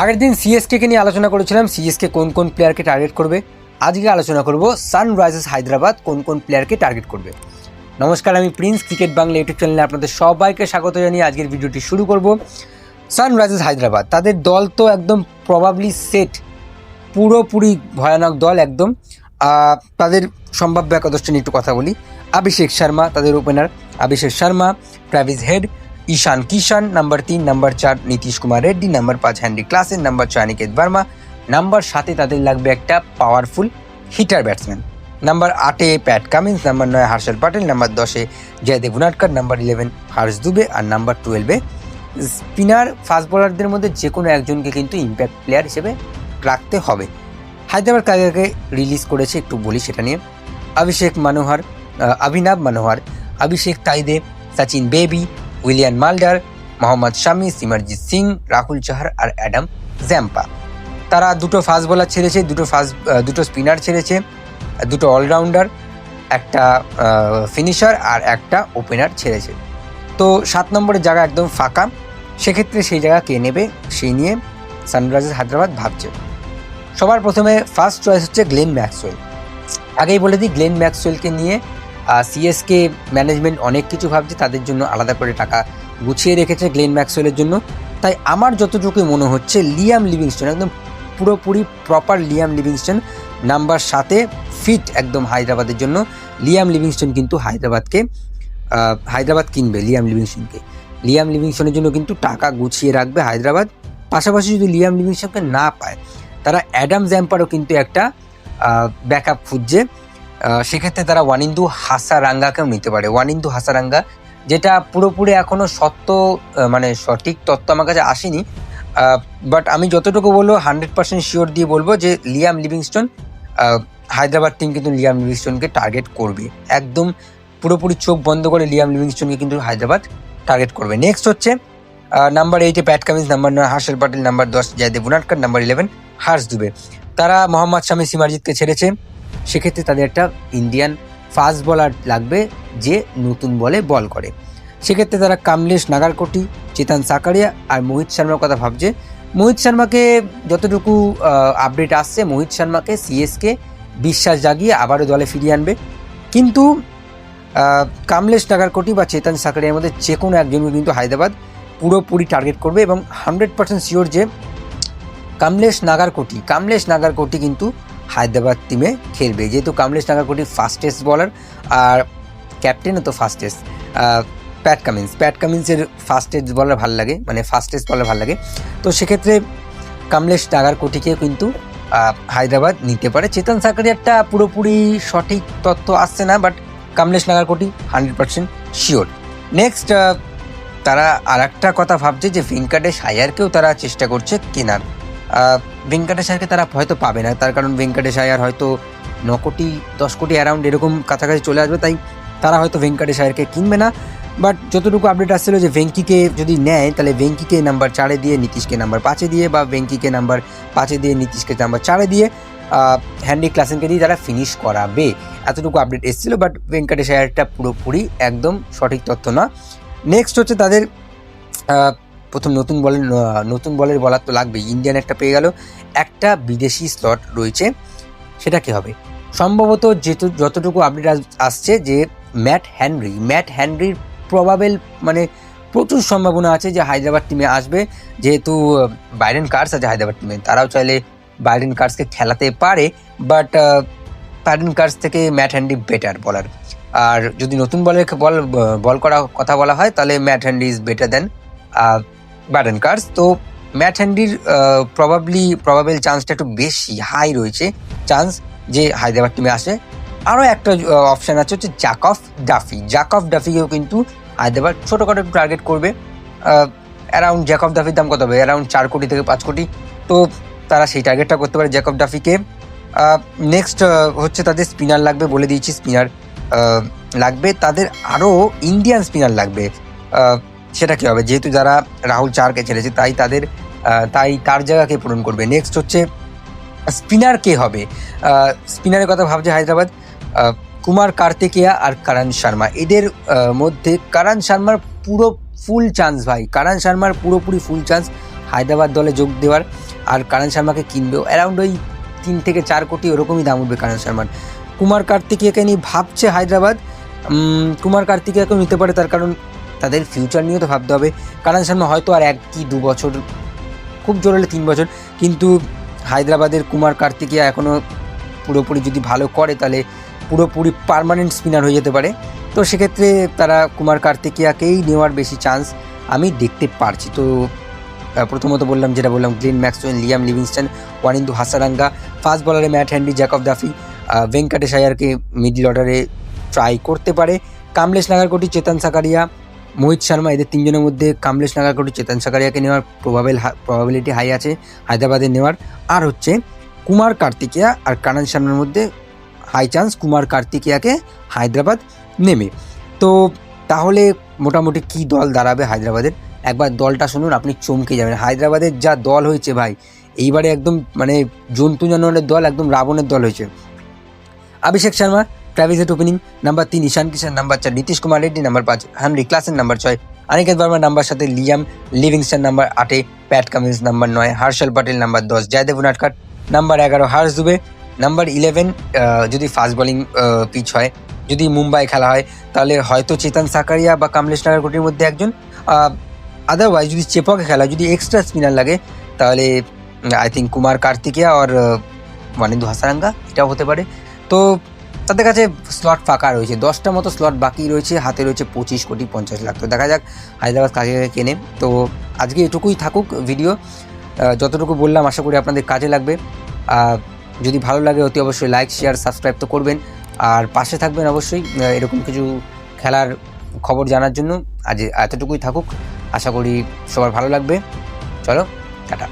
আগের দিন সিএসকে কে নিয়ে আলোচনা করেছিলাম সিএসকে কোন কোন প্লেয়ারকে টার্গেট করবে? আজকে আলোচনা করব সানরাইজার্স হায়দ্রাবাদ কোন কোন প্লেয়ারকে টার্গেট করবে। নমস্কার, আমি প্রিন্স ক্রিকেট বাংলা ইউটিউব চ্যানেলে আপনাদের সবাইকে স্বাগত জানিয়ে আজকের ভিডিওটি শুরু করব। সানরাইজার্স হায়দ্রাবাদ, তাদের দল তো একদম প্রবাবলি সেট পুরোপুরি ভয়ানক দল একদম। তাদের সম্ভাব্য একাদশটা নিয়ে একটু কথা বলি। অভিষেক শর্মা, তাদের opener Abhishek Sharma Travis Head Ishan Kishan number তিন নাম্বার চার নীতিশ কুমার রেড্ডি নাম্বার পাঁচ হ্যান্ডি ক্লাসেন নাম্বার ছয় অনিকেত ভার্মা নাম্বার সাতে তাদের লাগবে একটা পাওয়ারফুল হিটার ব্যাটসম্যান নাম্বার আটে প্যাট কামিন্স নাম্বার নয় হর্ষল পাটেল নাম্বার দশে জয়দেব উনাটকর নাম্বার ইলেভেন হার্ষ দুবে আর নাম্বার টুয়েলভে স্পিনার ফাস্ট বোলারদের মধ্যে যে কোনো একজনকে কিন্তু ইম্প্যাক্ট প্লেয়ার হিসেবে রাখতে হবে। হায়দ্রাবাদ কাকে রিলিজ করেছে একটু বলি সেটা নিয়ে। অভিষেক মনোহর আহ, অভিনব মনোহর অভিষেক তাইদে সচিন বেবি উইলিয়ান মাল্ডার মোহাম্মদ শামি, সিমারজিৎ সিং, রাহুল চাহার আর অ্যাডাম জ্যাম্পা। তারা দুটো ফাস্ট বোলার ছেড়েছে, দুটো ফাস্ট দুটো স্পিনার ছেড়েছে, দুটো অলরাউন্ডার একটা ফিনিশার আর একটা ওপেনার ছেড়েছে। তো সাত নম্বরের জায়গা একদম ফাঁকা, সেক্ষেত্রে সেই জায়গা কে নেবে, সেই নিয়ে সানরাইজার্স হায়দ্রাবাদ ভাবছে। সবার প্রথমে ফার্স্ট চয়েস হচ্ছে গ্লেন ম্যাক্সওয়েল আগেই বলে দিই গ্লেন ম্যাক্সওয়েলকে নিয়ে সিএসকে ম্যানেজমেন্ট অনেক কিছু ভাবছে তাদের জন্য আলাদা করে টাকা গুছিয়ে রেখেছে গ্লেন ম্যাক্সওয়েলের জন্য। তাই আমার যতটুকু মনে হচ্ছে লিয়াম লিভিংস্টন একদম পুরোপুরি প্রপার লিয়াম লিভিংস্টন নাম্বার সাথে ফিট একদম হায়দ্রাবাদের জন্য। লিয়াম লিভিংস্টন কিন্তু হায়দ্রাবাদকে হায়দ্রাবাদ কিনবে লিয়াম লিভিংস্টনকে। লিয়াম লিভিংস্টনের জন্য কিন্তু টাকা গুছিয়ে রাখবে হায়দ্রাবাদ। পাশাপাশি যদি লিয়াম লিভিংস্টনকে না পায় তারা অ্যাডাম জ্যাম্পারও কিন্তু একটা ব্যাকআপ খুঁজছে। আহ, সেক্ষেত্রে তারা ওয়ানিন্দু হাসারাঙ্গাকেও নিতে পারে। ওয়ানিন্দু হাসারাঙ্গা, যেটা পুরোপুরি এখনও সত্য মানে সঠিক তত্ত্ব আমার কাছে আসেনি বাট আমি যতটুকু বলব হান্ড্রেড পার্সেন্ট শিওর দিয়ে বলব যে লিয়াম লিভিংস্টন হায়দ্রাবাদ টিম কিন্তু লিয়াম লিভিংস্টনকে টার্গেট করবে। একদম পুরোপুরি চোখ বন্ধ করে লিয়াম লিভিংস্টনকে কিন্তু হায়দ্রাবাদ টার্গেট করবে। নেক্সট হচ্ছে নাম্বার এইটে প্যাট কামিন্স নাম্বার নয় হার্ষল পাটেল নাম্বার দশ জয়দেব উনাটকর নাম্বার ইলেভেন হার্ষ দুবে তারা মোহাম্মদ শামী সিমারজিৎকে ছেড়েছে। সেক্ষেত্রে তাদের একটা ইন্ডিয়ান ফাস্ট বলার লাগবে যে নতুন বলে বল করে। সেক্ষেত্রে তারা কামলেশ নাগারকোটি, চেতন সাকারিয়া আর মোহিত শর্মার কথা ভাবছে। মোহিত শর্মাকে যতটুকু আপডেট আসছে, মোহিত শর্মাকে সিএসকে বিশ্বাস জাগিয়ে আবারও দলে ফিরিয়ে আনবে। কিন্তু কামলেশ নাগারকোটি বা চেতন সাকারিয়ার মধ্যে যে কোনো একজনকে কিন্তু হায়দ্রাবাদ পুরোপুরি টার্গেট করবে এবং হান্ড্রেড পার্সেন্ট শিওর যে কামলেশ নাগারকোটি কামলেশ নাগারকোটি কিন্তু হায়দ্রাবাদ টিমে খেলবে। যেহেতু কামলেশ নাগারকোটি ফাস্টেস্ট বলার আর ক্যাপ্টেনও তো ফাস্টেস্ট প্যাট কামিন্স প্যাট কামিন্সের ফাস্টেস্ট বলার ভালো লাগে মানে ফাস্টেস্ট বলার ভালো লাগে। তো সেক্ষেত্রে কামলেশ নাগারকোটিকে কিন্তু হায়দ্রাবাদ নিতে পারে। চেতন সাকারিয়ারটা পুরোপুরি সঠিক তথ্য আসছে না but Kamlesh Nagarkoti hundred percent sure next তারা আর একটা কথা ভাবছে যে ভেঙ্কটেশ আয়ারকেও তারা চেষ্টা করছে কেনার। ভেঙ্কটেশ আয়ারকে তারা হয়তো পাবে না। তার কারণ ভেঙ্কটেশ আয়ার হয়তো ন কোটি, দশ কোটি অ্যারাউন্ড এরকম কাছাকাছি চলে আসবে, তাই তারা হয়তো ভেঙ্কটেশ আয়ারকে কিনবে না। বাট যতটুকু আপডেট আসছিল যে ভেঙ্কিকে যদি নেয়, তাহলে ভেঙ্কিকে নাম্বার চারে দিয়ে নীতিশকে নাম্বার পাঁচে দিয়ে বা ভেঙ্কিকে নাম্বার পাঁচে দিয়ে নীতিশকে নাম্বার চারে দিয়ে হ্যান্ডি ক্লাসেনকে দিয়ে তারা ফিনিশ করাবে। এতটুকু আপডেট এসেছিল বাট ভেঙ্কটেশ আয়ারটা পুরোপুরি একদম সঠিক তথ্য না। নেক্সট হচ্ছে তাদের প্রথম নতুন বলের নতুন বলের বলার তো লাগবেই। ইন্ডিয়ান একটা পেয়ে গেল। একটা বিদেশি স্লট রয়েছে। সেটা কি হবে? সম্ভবত যেহেতু যতটুকু আপডেট আসছে যে ম্যাট হ্যানরি ম্যাট হ্যানরির প্রবাবেল মানে প্রচুর সম্ভাবনা আছে যে হায়দ্রাবাদ টিমে আসবে। যেহেতু বাইরেন কার্স আছে হায়দ্রাবাদ টিমে তারাও চাইলে বাইরেন কার্সকে খেলাতে পারে। বাট বাইরেন কার্স থেকে ম্যাট হ্যান্ডি বেটার বলার আর যদি নতুন বলের বল বল করা, কথা বলা হয়, তাহলে Matt Henry is better then Brydon Carse তো ম্যাট হ্যান্ডির প্রবাবলি প্রবাবেল চান্সটা একটু বেশি হাই রয়েছে। চান্স যে হায়দ্রাবাদ টিমে আসে। আরও একটা অপশান আছে হচ্ছে জাকফ ডাফি জাকফ ডাফিকেও কিন্তু হায়দ্রাবাদ ছোটোখাটো একটু টার্গেট করবে। অ্যারাউন্ড জ্যাকব ডাফির দাম কত হবে? অ্যারাউন্ড চার কোটি থেকে পাঁচ কোটি। তো তারা সেই টার্গেটটা করতে পারে জ্যাকব ডাফিকে নেক্সট হচ্ছে তাদের স্পিনার লাগবে বলে দিয়েছি। স্পিনার লাগবে। তাদের আরও ইন্ডিয়ান স্পিনার লাগবে। সেটা কী হবে? যেহেতু যারা রাহুল চারকে ছেড়েছে, তাই তাদের তাই তার জায়গাকে পূরণ করবে। নেক্সট হচ্ছে, স্পিনার কে হবে? স্পিনারের কথা ভাবছে হায়দ্রাবাদ কুমার কার্তিকেয়া আর কারণ শর্মা। এদের মধ্যে কারণ শর্মার পুরো ফুল চান্স ভাই। কারণ শর্মার পুরোপুরি ফুল চান্স হায়দ্রাবাদ দলে যোগ দেওয়ার। আর কারণ শর্মাকে কিনবেও অ্যারাউন্ড ওই তিন থেকে চার কোটি ওরকমই দাম উঠবে কারণ শর্মার। কুমার কার্তিকিয়াকে নিয়ে ভাবছে হায়দ্রাবাদ। কুমার কার্তিকিয়াকেও নিতে পারে তার কারণ তাদের ফিউচার নিয়েও তো ভাবতে হবে। কারণ শর্মা হয়তো আর এক কি দু বছর, খুব জোর হলে তিন বছর, কিন্তু হায়দ্রাবাদের কুমার কার্তিকিয়া এখনও পুরোপুরি যদি ভালো করে, তাহলে পুরোপুরি পার্মানেন্ট স্পিনার হয়ে যেতে পারে। তো সেক্ষেত্রে তারা কুমার কার্তিকিয়াকেই নেওয়ার বেশি চান্স আমি দেখতে পারছি। তো প্রথমত বললাম যেটা বললাম, Glenn Maxwell, Liam Livingstone, Wanindu Hasaranga, fast বলারে Matt Henry Jacob Duffy Venkatesh আয়ারকে middle অর্ডারে ট্রাই করতে পারে। কামলেশ নাগারকোটি চেতন সাকারিয়া মোহিত শর্মা, এদের তিনজনের মধ্যে কামলেশ নাগারকোটি চেতন সাকারিয়াকে নেওয়ার প্রবাবেল প্রবাবিলিটি হাই আছে, হায়দ্রাবাদে নেওয়ার। আর হচ্ছে কুমার কার্তিকিয়া আর কানান শর্মার মধ্যে হাই চান্স কুমার কার্তিকিয়াকে হায়দ্রাবাদ নেমে। তো তাহলে মোটামুটি কি দল দাঁড়াবে হায়দ্রাবাদের? একবার দলটা শুনুন, আপনি চমকে যাবেন। হায়দ্রাবাদের যা দল হয়েছে ভাই, এইবারে একদম মানে জন্তু জানোয়ারের দল, একদম রাবণের দল হয়েছে। Abhishek Sharma Travis Head opening number তিন ঈশান কিষান নাম্বার চার নীতিশ কুমার রেড্ডি নাম্বার পাঁচ হানরি ক্লাসের নাম্বার ছয় অনিকেত বর্মার নাম্বার সাথে লিয়াম লিভিংস্টন নাম্বার আটে প্যাট কামিন্স নাম্বার নয় হর্ষল পটেল নাম্বার দশ জয়দেব উনাটকাট নাম্বার এগারো হার্ষ দুবে নাম্বার ইলেভেন যদি ফাস্ট বোলিং পিচ হয়, যদি মুম্বাই খেলা হয়, তাহলে হয়তো চেতন সাকারিয়া বা কামলেশ নাগারকোটির মধ্যে একজন আদারওয়াইজ যদি চেপকে খেলা, যদি এক্সট্রা স্পিনার লাগে, তাহলে আই থিঙ্ক কুমার কার্তিকিয়া আর মানিন্দু হাসারাঙ্গা এটাও হতে পারে। তো তাদের কাছে স্লট ফাঁকা রয়েছে। দশটা মতো স্লট বাকি রয়েছে, হাতে রয়েছে পঁচিশ কোটি পঞ্চাশ লাখ। তো দেখা যাক, হায়দ্রাবাদ কাকে কেনে। তো আজকে এটুকুই থাকুক ভিডিও যতটুকু বললাম, আশা করি আপনাদের কাজে লাগবে। যদি ভালো লাগে, অতি অবশ্যই লাইক শেয়ার সাবস্ক্রাইব তো করবেন। আর পাশে থাকবেন অবশ্যই এরকম কিছু খেলার খবর জানার জন্য। আজ এতটুকুই থাকুক। আশা করি সবার ভালো লাগবে। চলো, টাটা।